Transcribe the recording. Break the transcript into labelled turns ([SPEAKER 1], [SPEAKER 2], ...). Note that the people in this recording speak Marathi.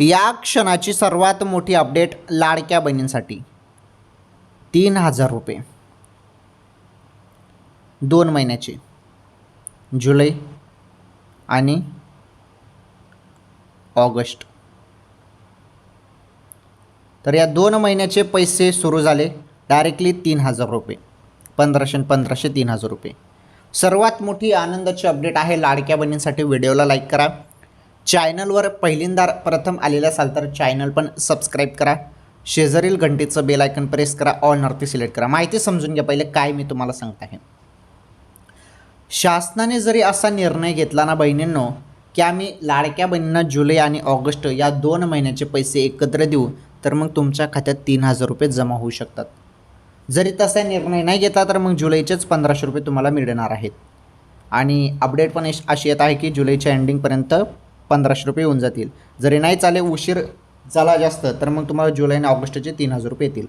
[SPEAKER 1] या क्षणाची सर्वात मोठी अपडेट लाडक्या बहिणींसाठी. तीन हजार रुपये. दोन महिन्याचे. जुलै आणि ऑगस्ट. तर या दोन महिन्याचे पैसे सुरू झाले डायरेक्टली तीन हजार रुपये. पंधराशे पंधराशे तीन हजार रुपये. सर्वात मोठी आनंदाची अपडेट आहे लाडक्या बहिणींसाठी. व्हिडिओला लाईक करा. चॅनलवर पहिल्यांदा प्रथम आलेलं असाल तर चॅनल पण सबस्क्राईब करा. शेजारील घंटीचं बेल आयकन प्रेस करा. ऑल नॉर्थ सिलेक्ट करा. माहिती समजून घ्या. पहिले काय मी तुम्हाला सांगत आहे. शासनाने जरी असा निर्णय घेतला ना बहिणींनो की आम्ही लाडक्या बहिणींना जुलै आणि ऑगस्ट या दोन महिन्याचे पैसे एकत्र देऊ तर मग तुमच्या खात्यात तीन हजार रुपये जमा होऊ शकतात. जरी तसा निर्णय नाही घेतला तर मग जुलैचेच पंधराशे रुपये तुम्हाला मिळणार आहेत. आणि अपडेट पण अश- अशी येत आहे की जुलैच्या एंडिंगपर्यंत पंधराशे रुपये येऊन जातील. जरी नाही चाले उशीर झाला जास्त तर मग तुम्हाला जुलै आणि ऑगस्टचे तीन हजार रुपये येतील.